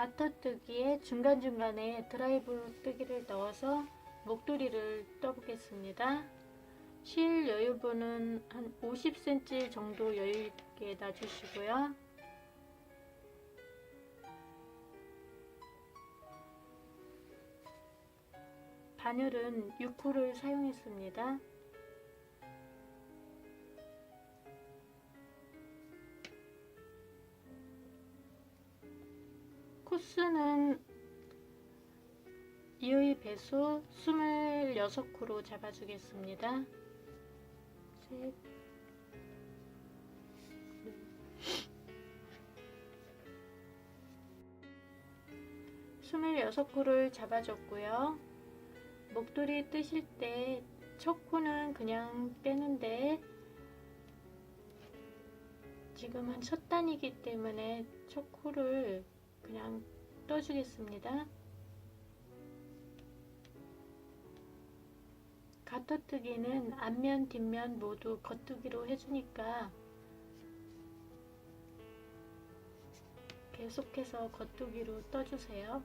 가터뜨기에 중간중간에 드라이브 뜨기를 넣어서 목도리를 떠보겠습니다. 실 여유분은 한 50cm 정도 여유 있게 놔주시고요. 바늘은 6호를 사용했습니다. 이의 배수 26코로 잡아주겠습니다. 셋, 넷. 26코를 잡아줬고요. 목도리 뜨실 때 첫 코는 그냥 빼는데 지금은 첫 단이기 때문에 첫 코를 그냥 떠주겠습니다. 가터뜨기는 앞면, 뒷면 모두 겉뜨기로 해주니까 계속해서 겉뜨기로 떠주세요.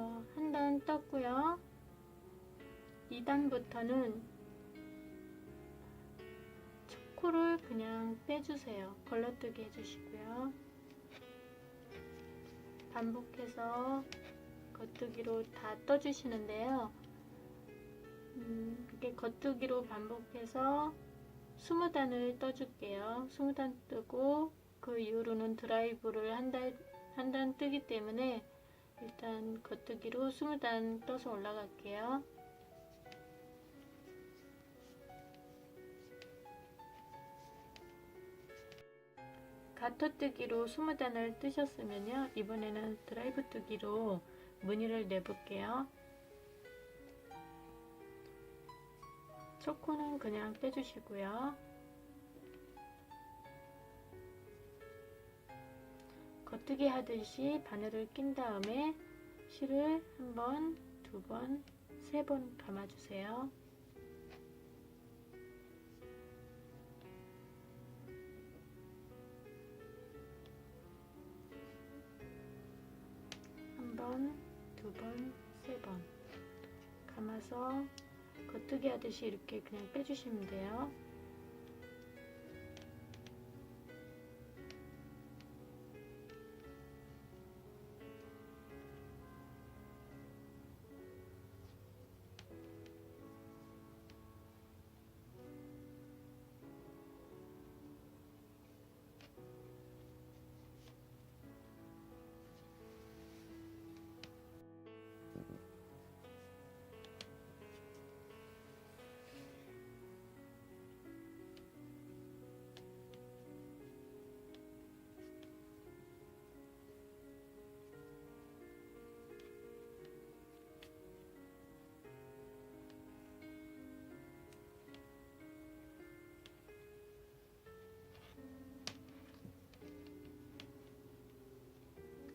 어, 한 단 떴고요. 2단부터는 초코를 그냥 빼주세요. 걸러뜨기 해주시고요. 반복해서 겉뜨기로 다 떠주시는데요. 음, 이렇게 겉뜨기로 반복해서 20단을 떠줄게요. 20단 뜨고 그 이후로는 드라이브를 한 단, 한단 뜨기 때문에 일단 겉뜨기로 20단 떠서 올라갈게요. 가터뜨기로 20단을 뜨셨으면요. 이번에는 드라이브 뜨기로 무늬를 내볼게요. 초코는 그냥 빼주시고요. 겉뜨기 하듯이 바늘을 낀 다음에 실을 한 번, 두 번, 세 번 감아주세요. 한 번, 두 번, 세 번 감아서 겉뜨기 하듯이 이렇게 그냥 빼주시면 돼요.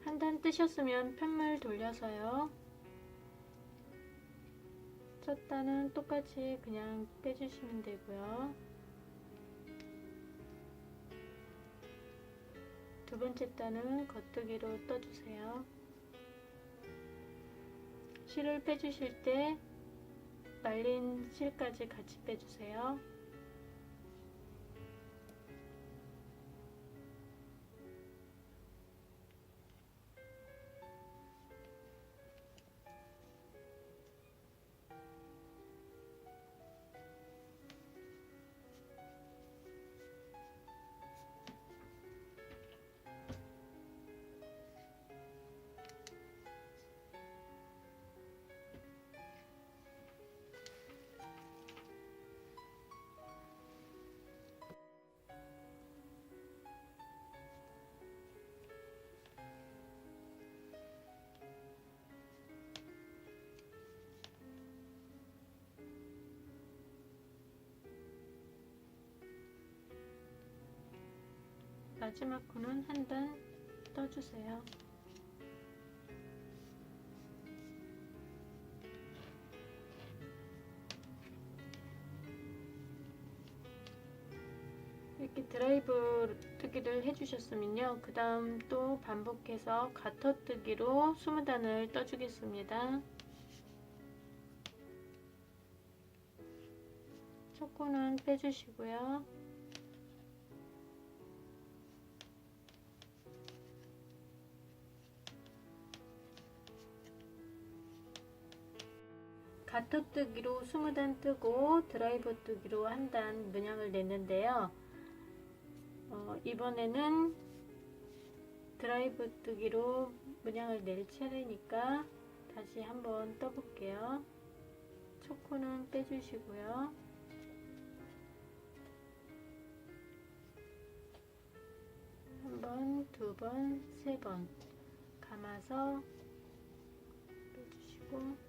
한 단 뜨셨으면 편물 돌려서요. 첫 단은 똑같이 그냥 빼주시면 되고요. 두 번째 단은 겉뜨기로 떠주세요. 실을 빼주실 때 말린 실까지 같이 빼주세요. 마지막 코는 한 단 떠주세요. 이렇게 드라이브 뜨기를 해주셨으면요. 그 다음 또 반복해서 가터 뜨기로 20단을 떠주겠습니다. 첫 코는 빼주시고요. 가터 뜨기로 20단 뜨고 드라이버 뜨기로 한 단 문양을 냈는데요. 어, 이번에는 드라이브 뜨기로 문양을 낼 차례니까 다시 한번 떠볼게요. 초코는 빼주시고요. 한 번, 두 번, 세 번 감아서 빼주시고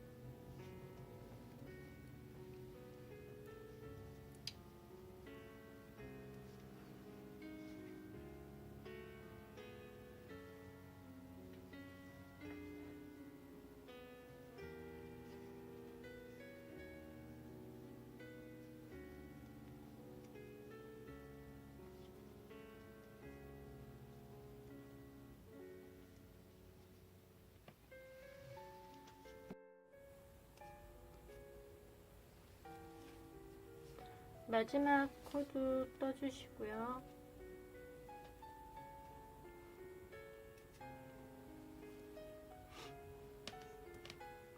마지막 코드 떠주시고요.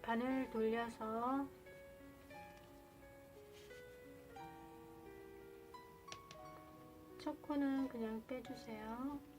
바늘 돌려서 첫 코는 그냥 빼주세요.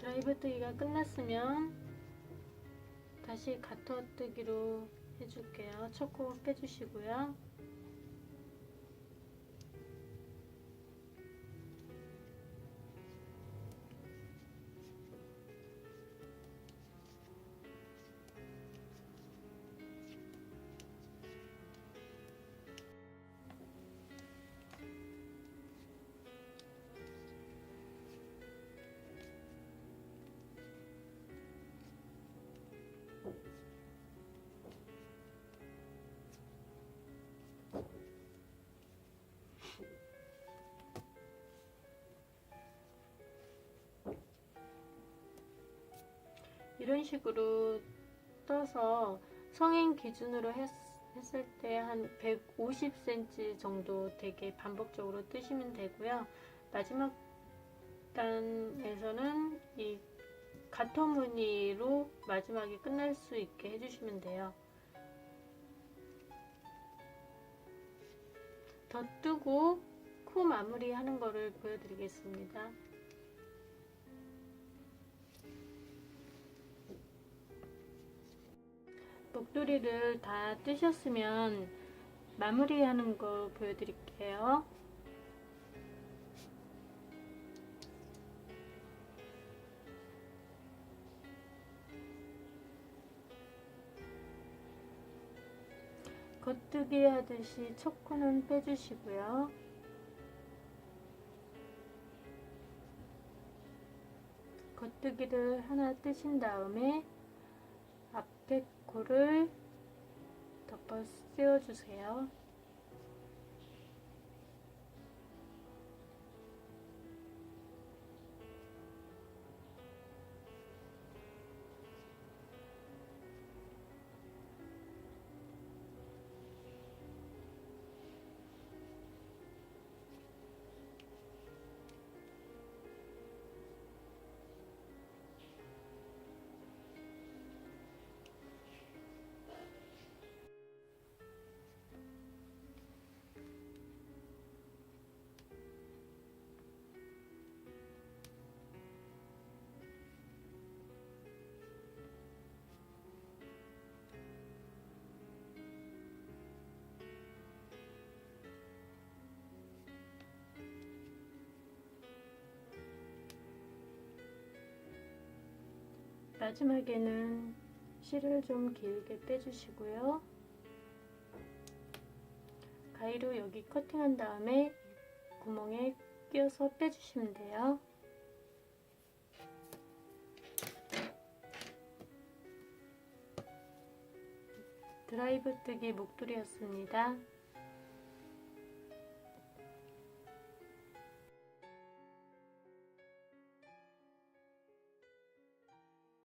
드라이브 뜨기가 끝났으면 다시 가터 뜨기로 해줄게요. 초코 빼주시고요. 이런 식으로 떠서 성인 기준으로 했, 했을 때 한 150cm 정도 되게 반복적으로 뜨시면 되고요. 마지막 단에서는 이 가터 무늬로 마지막에 끝날 수 있게 해주시면 돼요. 더 뜨고 코 마무리 하는 거를 보여드리겠습니다. 목도리를 다 뜨셨으면 마무리하는 거 보여드릴게요. 겉뜨기 하듯이 첫 코는 빼주시고요. 겉뜨기를 하나 뜨신 다음에 앞에 요거를 덮어 씌워주세요. 마지막에는 실을 좀 길게 빼주시고요. 가위로 여기 커팅한 다음에 구멍에 끼워서 빼주시면 돼요. 드라이브 뜨기 목도리였습니다.